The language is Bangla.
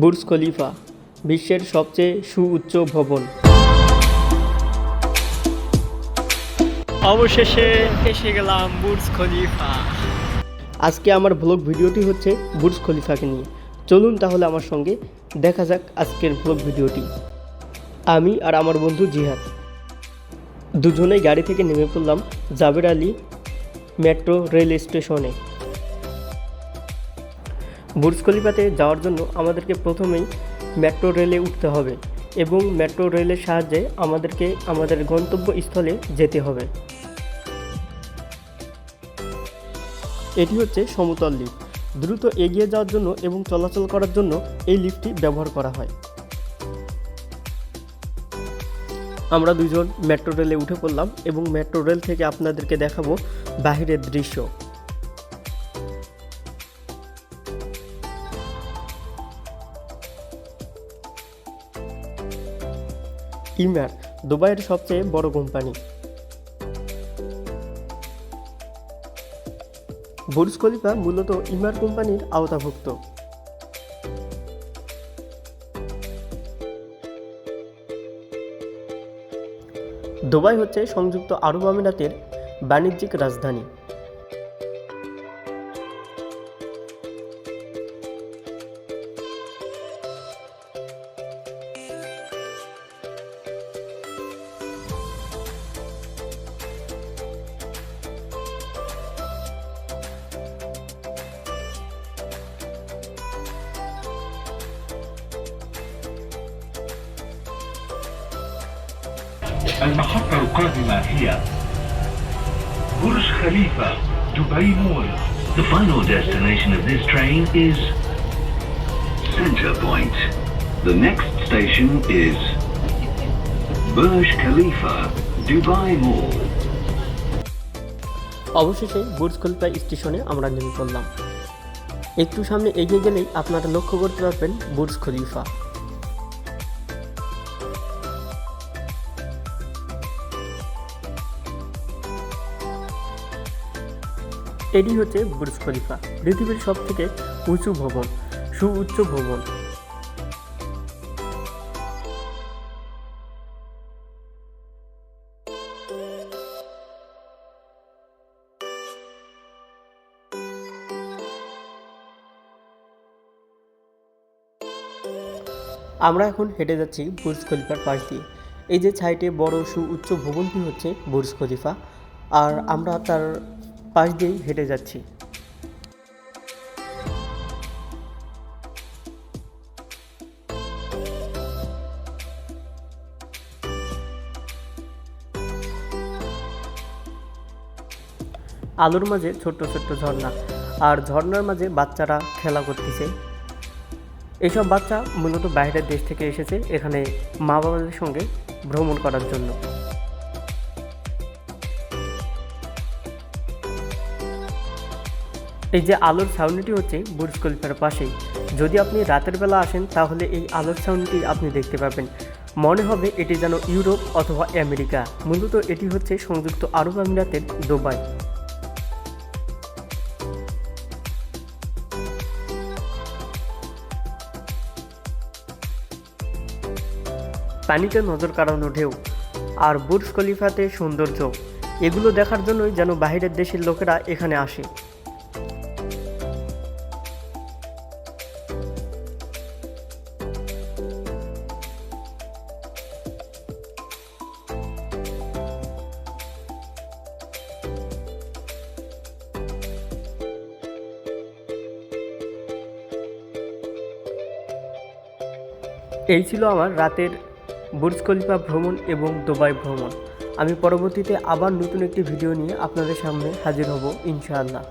বুর্জ খলিফা বিশ্বের সবচেয়ে সুউচ্চ ভবন। অবশেষে এসে গেলাম বুর্জ খলিফা। আজকে আমার ব্লগ ভিডিওটি হচ্ছে বুর্জ খলিফাকে নিয়ে। চলুন তাহলে আমার সঙ্গে দেখা যাক আজকের ব্লগ ভিডিওটি। আমি আর আমার বন্ধু জিহাদ। দুজনেই গাড়ি থেকে নেমে পড়লাম জাবের আলী মেট্রো রেল স্টেশনে বুর্জ খলিফাতে যাওয়ার জন্য আমাদেরকে প্রথমেই মেট্রো রেলে উঠতে হবে এবং মেট্রো রেলের সাহায্যে আমাদেরকে আমাদের গন্তব্যস্থলে যেতে হবে। এটি হচ্ছে সমতল লিফট। দ্রুত এগিয়ে যাওয়ার জন্য এবং চলাচল করার জন্য এই লিফটটি ব্যবহার করা হয়। আমরা দুজন মেট্রো রেলে উঠে পড়লাম এবং মেট্রো রেল থেকে আপনাদেরকে দেখাবো বাহিরের দৃশ্য। ইমার দুবাইয়ের সবচেয়ে বড় কোম্পানি। বুর্জ খলিফা মূলত ইমার কোম্পানির আওতাভুক্ত। দুবাই হচ্ছে সংযুক্ত আরব আমিরাতের বাণিজ্যিক রাজধানী। المحطة القادمة هي برج خليفة دبي مول The final destination of this train is Center Point. The next station is Burj Khalifa, Dubai Mall. অবশেষে বুর্জ খলিফা স্টেশনে আমরা নেমে পড়লাম একটু সামনে এগিয়ে গেলেই আপনারা লক্ষ্য করতে পারবেন বুর্জ খলিফা এটি হচ্ছে বুর্জ খলিফা, পৃথিবীর সব থেকে উঁচু ভবন, সুউচ্চ ভবন। আমরা এখন হেঁটে যাচ্ছি বুর্জ খলিফার পাশ দিয়ে। এই যে সাইডে বড় সুউচ্চ ভবনটি হচ্ছে বুর্জ খলিফা, আর আমরা তার পাশ দিয়েই হেঁটে যাচ্ছি। আলোর মাঝে ছোট্ট ছোট্ট ঝর্ণা, আর ঝর্ণার মাঝে বাচ্চারা খেলা করতেছে। এইসব বাচ্চা মূলত বাইরের দেশ থেকে এসেছে এখানে মা বাবাদের সঙ্গে ভ্রমণ করার জন্য। এই যে আলোর ছাউনিটি হচ্ছে বুর্জ খলিফার পাশেই। যদি আপনি রাতের বেলা আসেন, তাহলে এই আলোর ছাউনিটি আপনি দেখতে পাবেন। মনে হবে এটি যেন ইউরোপ অথবা আমেরিকা। মূলত এটি হচ্ছে সংযুক্ত আরব আমিরাতের দুবাই। পানিতে নজর কাড়ানো ঢেউ আর বুর্জ খলিফাতে সৌন্দর্য, এগুলো দেখার জন্যই যেন বাইরের দেশের লোকেরা এখানে আসে। এই ছিল আমার রাতের বুর্জ খলিফা ভ্রমণ এবং দুবাই ভ্রমণ। আমি পরবর্তীতে আবার নতুন একটি ভিডিও নিয়ে আপনাদের সামনে হাজির হব, ইনশাআল্লাহ।